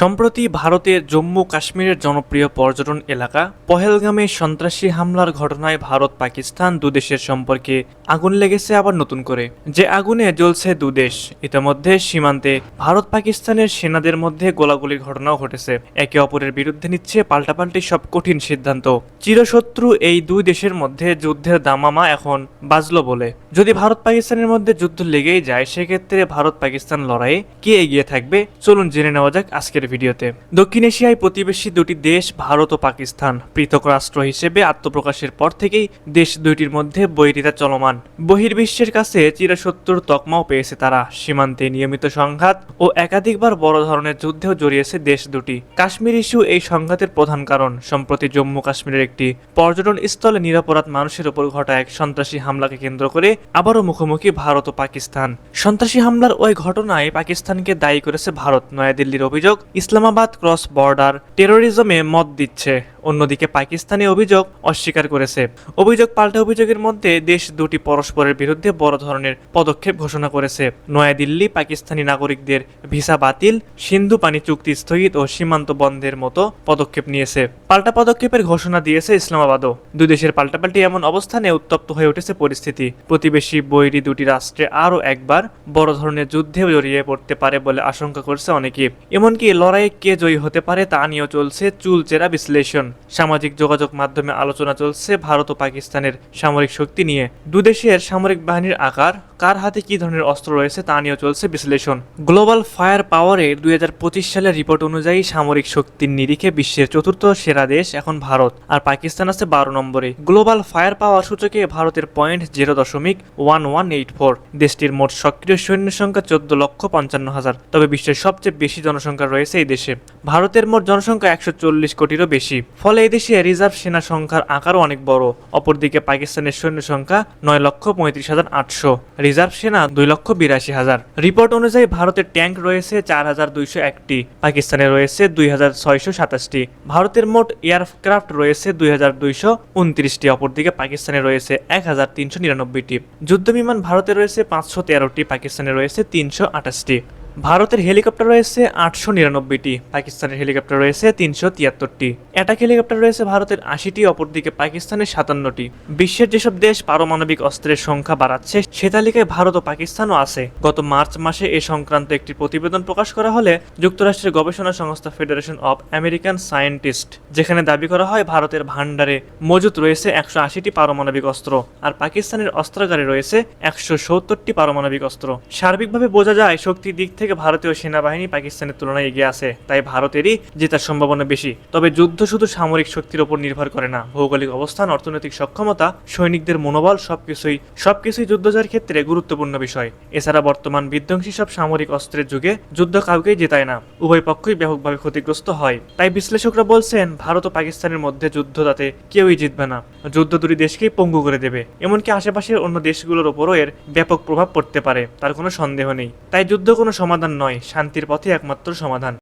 সম্প্রতি ভারতের জম্মু কাশ্মীরের জনপ্রিয় পর্যটন এলাকা, পহেলগামে সন্ত্রাসী হামলার ঘটনায় ভারত পাকিস্তান দুদেশের সম্পর্কে আগুন লেগেছে আবার নতুন করে। যে আগুনে জ্বলছে দুদেশ, ইতিমধ্যে সীমান্তে ভারত পাকিস্তানের সেনাদের মধ্যে গোলাগুলির ঘটনাও ঘটেছে। একে অপরের বিরুদ্ধে নিচ্ছে পাল্টাপাল্টি সব কঠিন সিদ্ধান্ত। চিরশত্রু এই দুই দেশের মধ্যে যুদ্ধের দামামা এখন বাজলো বলে। যদি ভারত পাকিস্তানের মধ্যে যুদ্ধ লেগেই যায়, সেক্ষেত্রে ভারত পাকিস্তান লড়াইয়ে কে এগিয়ে থাকবে? চলুন জেনে নেওয়া যাক আজকের ভিডিওতে। দক্ষিণ এশিয়ায় প্রতিবেশী দুটি দেশ, ভারত ও পাকিস্তান, পৃথক রাষ্ট্র হিসেবে আত্মপ্রকাশের পর থেকেই দেশ দুইটির মধ্যে বৈরিতা চলমান। বহির্বিশ্বের কাছে চিরশত্রুর তকমাও পেয়েছে তারা। সীমান্তে নিয়মিত সংঘাত ও একাধিকবার বড় ধরনের যুদ্ধেও জড়িয়েছে দেশ দুটি। কাশ্মীর ইস্যু এই সংঘাতের প্রধান কারণ। সম্প্রতি জম্মু কাশ্মীরের একটি পর্যটন স্থলে নিরাপরাধ মানুষের উপর ঘটা এক সন্ত্রাসী হামলাকে কেন্দ্র করে আবারও মুখোমুখি ভারত ও পাকিস্তান। সন্ত্রাসী হামলার ওই ঘটনায় পাকিস্তানকে দায়ী করেছে ভারত। নয়াদিল্লির অভিযোগ ইসলামাবাদ ক্রস বর্ডার টেরোরিজমে মত দিচ্ছে। অন্যদিকে পাকিস্তানি অভিযোগ অস্বীকার করেছে। অভিযোগ পাল্টা অভিযোগের মধ্যে দেশ দুটি পরস্পরের বিরুদ্ধে বড় ধরনের পদক্ষেপ ঘোষণা করেছে। নয়াদিল্লি পাকিস্তানি নাগরিকদের ভিসা বাতিল, সিন্ধু পানি চুক্তি স্থগিত ও সীমান্ত বন্ধের মতো পদক্ষেপ নিয়েছে। পাল্টা পদক্ষেপের ঘোষণা দিয়েছে ইসলামাবাদও। দুই দেশের পাল্টাপাল্টি এমন অবস্থানে উত্তপ্ত হয়ে উঠেছে পরিস্থিতি। প্রতিবেশী বৈরী দুটি রাষ্ট্রে আরও একবার বড় ধরনের যুদ্ধে জড়িয়ে পড়তে পারে বলে আশঙ্কা করছে অনেকে। এমনকি লড়াইয়ে কে জয়ী হতে পারে তা নিয়েও চলছে চুলচেরা বিশ্লেষণ। সামাজিক যোগাযোগ মাধ্যমে আলোচনা চলছে ভারত ও পাকিস্তানের সামরিক শক্তি নিয়ে। দুদেশের সামরিক বাহিনীর আকার কার হাতে কি ধরনের অস্ত্র রয়েছে তা নিয়েও চলছে বিশ্লেষণ। গ্লোবাল ফায়ার পাওয়ারের দুই হাজার পঁচিশ সালের রিপোর্ট অনুযায়ী সামরিক শক্তির নিরিখে বিশ্বের চতুর্থ সেরা দেশ এখন ভারত, আর পাকিস্তান আছে বারো নম্বরে। গ্লোবাল ফায়ার পাওয়ার সূচকে ভারতের পয়েন্ট জিরো দশমিক ওয়ান ওয়ান এইট ফোর। দেশটির মোট সক্রিয় সৈন্য সংখ্যা চোদ্দ লক্ষ পঞ্চান্ন হাজার, তবে বিশ্বের সবচেয়ে বেশি জনসংখ্যা রয়েছে এই দেশে। ভারতের মোট জনসংখ্যা একশো চল্লিশ কোটিরও বেশি। ফলে এই দেশে রিজার্ভ সেনা সংখ্যার আকারও অনেক বড়। অপরদিকে পাকিস্তানের সৈন্য সংখ্যা নয় লক্ষ পঁয়ত্রিশ হাজার আটশো। রিজার্ভ সেনা দুই লক্ষ বিরাশি হাজার। রিপোর্ট অনুযায়ী ভারতের ট্যাঙ্ক রয়েছে চার হাজার দুইশো একটি, পাকিস্তানে রয়েছে দুই হাজার ছয়শো সাতাশটি। ভারতের মোট এয়ারক্রাফট রয়েছে দুই হাজার দুইশো উনত্রিশটি, অপরদিকে পাকিস্তানে রয়েছে এক হাজার তিনশো নিরানব্বইটি। যুদ্ধবিমান ভারতে রয়েছে পাঁচশো তেরোটি, পাকিস্তানে রয়েছে তিনশো আঠাশটি। ভারতের হেলিকপ্টার রয়েছে আটশো নিরানব্বইটি, পাকিস্তানের হেলিকপ্টার রয়েছে তিনশো তিয়াত্তরটি। অ্যাটাক হেলিকপ্টার রয়েছে ভারতের আশিটি, অপরদিকে পাকিস্তানের সাতান্নটি। বিশ্বের যেসব দেশ পারমাণবিক অস্ত্রের সংখ্যা বাড়াচ্ছে, সে তালিকায় ভারত ও পাকিস্তানও আছে। গত মার্চ মাসে এ সংক্রান্ত একটি প্রতিবেদন প্রকাশ করা হলে যুক্তরাষ্ট্রের গবেষণা সংস্থা ফেডারেশন অব আমেরিকান সায়েন্টিস্ট, যেখানে দাবি করা হয় ভারতের ভান্ডারে মজুত রয়েছে একশো আশিটি পারমাণবিক অস্ত্র আর পাকিস্তানের অস্ত্রাগারে রয়েছে একশো সত্তরটি পারমাণবিক অস্ত্র। সার্বিকভাবে বোঝা যায়, শক্তির দিক থেকে ভারতীয় সেনাবাহিনী পাকিস্তানের তুলনায় এগিয়ে আছে, তাই ভারতেরই জেতার সম্ভাবনা বেশি। তবে যুদ্ধ শুধু সামরিক শক্তির উপর নির্ভর করে না, ভৌগোলিক অবস্থান, অর্থনৈতিক সক্ষমতা, সৈনিকদের মনোবল, সবকিছুই সবকিছুই যুদ্ধ জয়ের ক্ষেত্রে গুরুত্বপূর্ণ বিষয়। এছাড়া বর্তমান বিধ্বংসী সব সামরিক অস্ত্রের যুগে যুদ্ধ কাউকেই জেতায় না, উভয় পক্ষই ব্যাপকভাবে ক্ষতিগ্রস্ত হয়। তাই বিশ্লেষকরা বলছেন, ভারত ও পাকিস্তানের মধ্যে যুদ্ধ তাতে কেউই জিতবে না, যুদ্ধ দুটি দেশকেই পঙ্গু করে দেবে, এমনকি আশেপাশের অন্য দেশগুলোর ওপরও এর ব্যাপক প্রভাব পড়তে পারে, তার কোনো সন্দেহ নেই। তাই যুদ্ধ কোনো সমাধান নয় শান্তির পথে একমাত্র সমাধান।